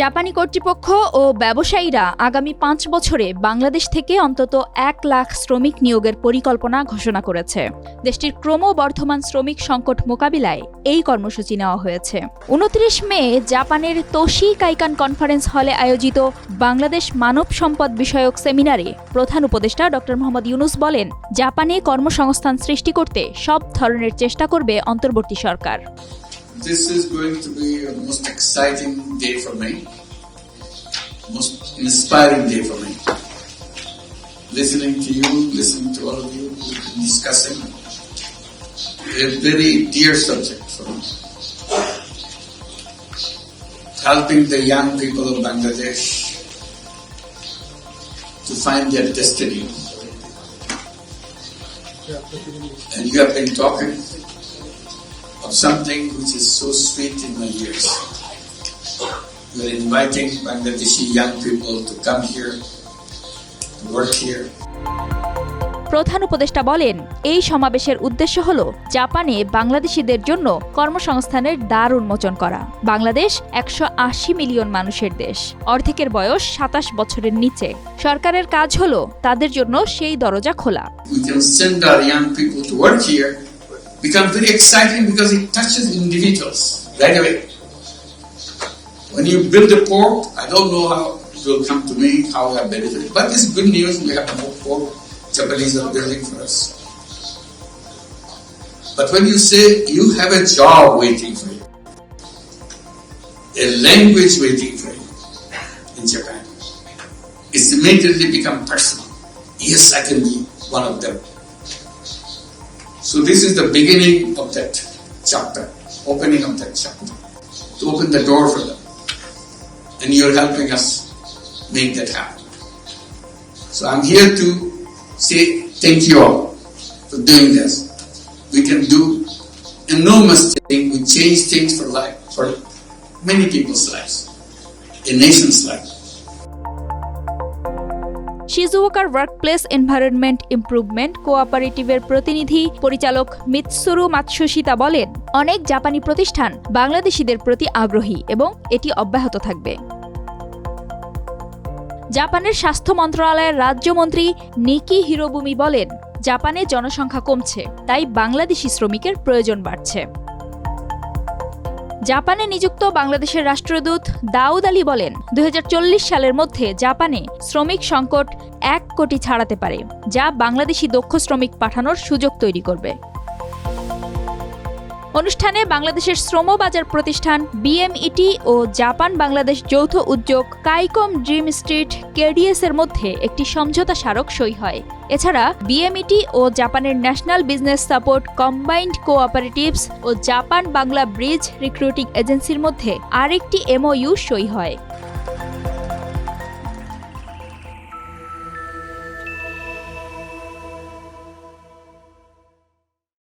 জাপানি কর্তৃপক্ষ ও ব্যবসায়ীরা আগামী পাঁচ বছরে বাংলাদেশ থেকে অন্তত এক লাখ শ্রমিক নিয়োগের পরিকল্পনা ঘোষণা করেছে। দেশটির ক্রমবর্ধমান শ্রমিক সংকট মোকাবিলায় এই কর্মসূচি নেওয়া হয়েছে। উনত্রিশ মে জাপানের তোশি কাইকান কনফারেন্স হলে আয়োজিত বাংলাদেশ মানব সম্পদ বিষয়ক সেমিনারে প্রধান উপদেষ্টা ড. মোহাম্মদ ইউনুস বলেন, জাপানে কর্মসংস্থান সৃষ্টি করতে সব ধরনের চেষ্টা করবে অন্তর্বর্তী সরকার। This is going to be a most exciting day for me, most inspiring day for me. Listening to you, listening to all of you, discussing a very dear subject for me. Helping the young people of Bangladesh to find their destiny. And you have been talking of something which is so sweet in my ears. You are inviting Bangladeshi young people to come here, to work here. প্রধান উপদেষ্টা বলেন এই সমাবেশের উদ্দেশ্য হল জাপানে বাংলাদেশিদের জন্য কর্মসংস্থানের দ্বার উন্মোচন করা বাংলাদেশ একশো আশি মিলিয়ন মানুষের দেশ অর্ধেকের বয়স সাতাশ বছরের নিচে সরকারের কাজ হল তাদের জন্য সেই দরজা খোলা We can send our young people to work here, become very exciting because it touches individuals right away. When you build a port, I don't know how it will come to me, how I benefit, but it's good news. We have more port Japanese are building for us. But when you say you have a job waiting for you, a language waiting for you in Japan, it's immediately become personal. Yes, I can be one of them. So this is the beginning of that chapter, opening of that chapter, to open the door for them. And you're helping us make that happen. So I'm here to say thank you all for doing this. We can do enormous things. We change things for life, for many people's lives, a nation's life. শিজুওকার workplace environment improvement কোঅপারেটিভের প্রতিনিধি পরিচালক মিৎসুরু মাতসুশিতা বলেন, অনেক জাপানি প্রতিষ্ঠান বাংলাদেশিদের প্রতি আগ্রহী এবং এটি অব্যাহত থাকবে। জাপানের স্বাস্থ্য মন্ত্রণালয়ের রাজ্যমন্ত্রী নিকি হিরোবুমি বলেন, জাপানে জনসংখ্যা কমছে, তাই বাংলাদেশি শ্রমিকের প্রয়োজন বাড়ছে। জাপানে নিযুক্ত বাংলাদেশের রাষ্ট্রদূত দাউদ আলী বলেন দু হাজার চল্লিশ সালের মধ্যে জাপানে শ্রমিক সংকট এক কোটি ছাড়াতে পারে, যা বাংলাদেশি দক্ষ শ্রমিক পাঠানোর সুযোগ তৈরি করবে। অনুষ্ঠানে বাংলাদেশের শ্রম বাজার প্রতিষ্ঠান বিএমইটি ও জাপান বাংলাদেশ যৌথ উদ্যোগ কাইকম ড্রিম স্ট্রিট কেডিএস এর মধ্যে একটি সমঝোতা স্মারক সই হয়। এছাড়া বিএমইটি ও জাপানের national business support combined cooperatives ও জাপান বাংলা ব্রিজ রিক্রুটিং এজেন্সির মধ্যে আরেকটি এমওইউ সই হয়।